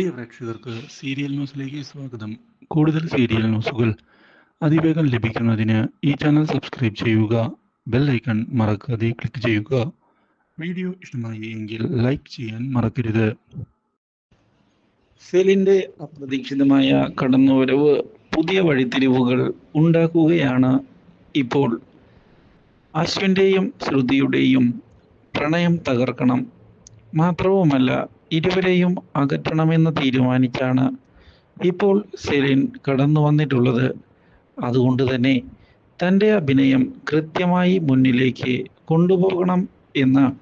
പ്രിയ പ്രേക്ഷകർക്ക് സീരിയൽ ന്യൂസിലേക്ക് സ്വാഗതം. കൂടുതൽ സീരിയൽ ന്യൂസുകൾ അതിവേഗം ലഭിക്കുന്നതിന് ഈ ചാനൽ സബ്സ്ക്രൈബ് ചെയ്യുക ബെൽ ഐക്കൺ മറക്കാതെ ക്ലിക്ക് ചെയ്യുക. വീഡിയോ ഇഷ്ടമായി എങ്കിൽ ലൈക്ക് ചെയ്യാൻ മറക്കരുത്. സെലിന്റെ അപ്രതീക്ഷിതമായ കടന്നുവരവ് പുതിയ വഴിത്തിരിവുകൾ ഉണ്ടാക്കുകയാണ് ഇപ്പോൾ. അശ്വിന്റെയും ശ്രുതിയുടെയും പ്രണയം തകർക്കണം മാത്രവുമല്ല ഇരുവരെയും അകറ്റണമെന്ന് തീരുമാനിച്ചാണ് ഇപ്പോൾ സെലിൻ കടന്നു വന്നിട്ടുള്ളത്. അതുകൊണ്ട് തന്നെ തന്റെ അഭിനയം കൃത്യമായി മുന്നിലേക്ക് കൊണ്ടുപോകണം എന്ന്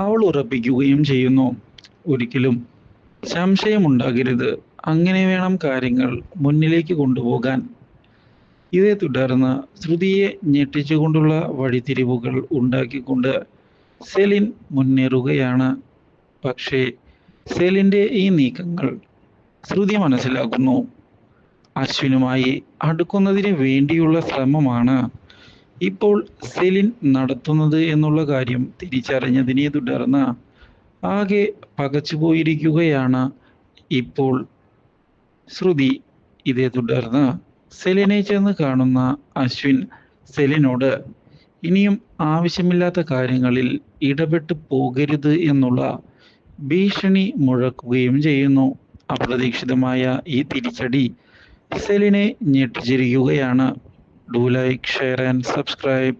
അവൾ ഉറപ്പിക്കുകയും ചെയ്യുന്നു. ഒരിക്കലും സംശയമുണ്ടാകരുത്. അങ്ങനെ വേണം കാര്യങ്ങൾ മുന്നിലേക്ക് കൊണ്ടുപോകാൻ. ഇതേ തുടർന്ന് ശ്രുതിയെ ഞെട്ടിച്ചുകൊണ്ടുള്ള വഴിത്തിരിവുകൾ ഉണ്ടാക്കിക്കൊണ്ട് സെലിൻ മുന്നേറുകയാണ്. പക്ഷേ സെലിന്റെ ഈ നീക്കങ്ങൾ ശ്രുതി മനസ്സിലാക്കുന്നു. അശ്വിനുമായി അടുക്കുന്നതിന് വേണ്ടിയുള്ള ശ്രമമാണ് ഇപ്പോൾ സെലിൻ നടത്തുന്നത് എന്നുള്ള കാര്യം തിരിച്ചറിഞ്ഞതിനെ തുടർന്ന് ആകെ പകച്ചുപോയിരിക്കുകയാണ് ഇപ്പോൾ ശ്രുതി. ഇതേ തുടർന്ന് സെലിനെ ചെന്ന് കാണുന്ന അശ്വിൻ സെലിനോട് ഇനിയും ആവശ്യമില്ലാത്ത കാര്യങ്ങളിൽ ഇടപെട്ട് പോകരുത് എന്നുള്ള ഭീഷണി മുഴക്കുകയും ചെയ്യുന്നു. അപ്രതീക്ഷിതമായ ഈ തിരിച്ചടി സെലിനെ ഞെട്ടിച്ചിരിക്കുകയാണ്. Do like share and subscribe